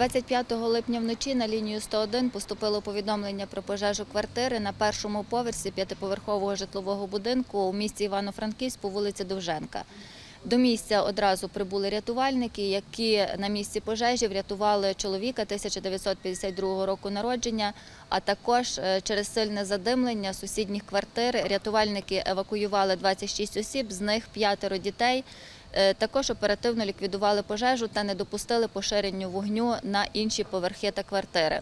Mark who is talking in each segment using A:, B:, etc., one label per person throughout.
A: 25 липня вночі на лінію 101 поступило повідомлення про пожежу квартири на першому поверсі п'ятиповерхового житлового будинку у місті Івано-Франківськ по вулиці Довженка. До місця одразу прибули рятувальники, які на місці пожежі врятували чоловіка 1952 року народження, а також е, через сильне задимлення сусідніх квартир рятувальники евакуювали 26 осіб, з них п'ятеро дітей. Е, Також оперативно ліквідували пожежу та не допустили поширенню вогню на інші поверхи та квартири.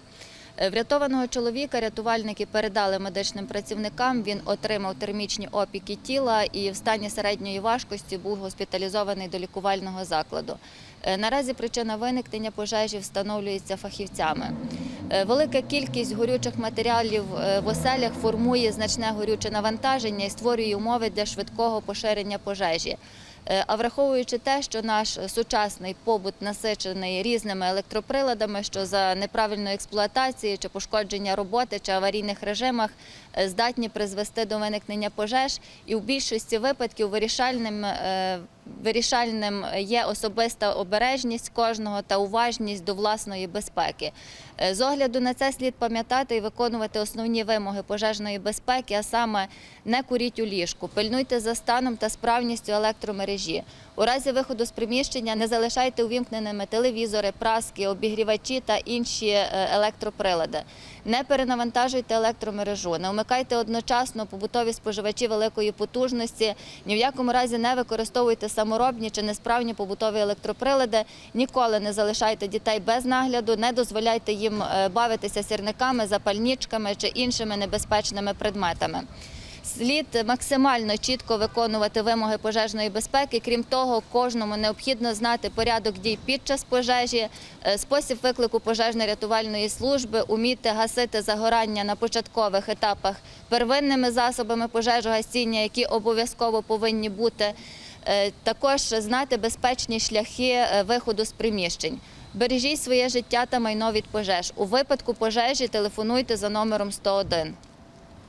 A: Е, Врятованого чоловіка рятувальники передали медичним працівникам. Він отримав термічні опіки тіла і в стані середньої важкості був госпіталізований до лікувального закладу. Е, Наразі причина виникнення пожежі встановлюється фахівцями. Велика кількість горючих матеріалів в оселях формує значне горюче навантаження і створює умови для швидкого поширення пожежі. Е, А враховуючи те, що наш сучасний побут насичений різними електроприладами, що за неправильної експлуатації чи пошкодження роботи чи аварійних режимах е, здатні призвести до виникнення пожеж, і в більшості випадків вирішальним е, вирішальним є особиста обережність кожного та уважність до власної безпеки. Е, З огляду на це слід пам'ятати і виконувати основні вимоги пожежної безпеки, а саме не куріть у ліжку, пильнуйте за станом та справністю електромережі. У разі виходу з приміщення не залишайте увімкненими телевізори, праски, обігрівачі та інші е, електроприлади. Не перенавантажуйте електромережу, не вмикайте одночасно побутові споживачі великої потужності. Ні в якому разі не використовуйте саморобні чи несправні побутові електроприлади. Ніколи не залишайте дітей без нагляду, не дозволяйте їм е, бавитися сірниками, запальничками чи іншими небезпечними предметами. Слід максимально чітко виконувати вимоги пожежної безпеки. Крім того, кожному необхідно знати порядок дій під час пожежі, е, спосіб виклику пожежно-рятувальної служби, уміти гасити загорання на початкових етапах первинними засобами пожежогасіння, які обов'язково повинні бути. Е, Також знати безпечні шляхи е, виходу з приміщень. Бережіть своє життя та майно від пожеж. У випадку пожежі телефонуйте за номером 101.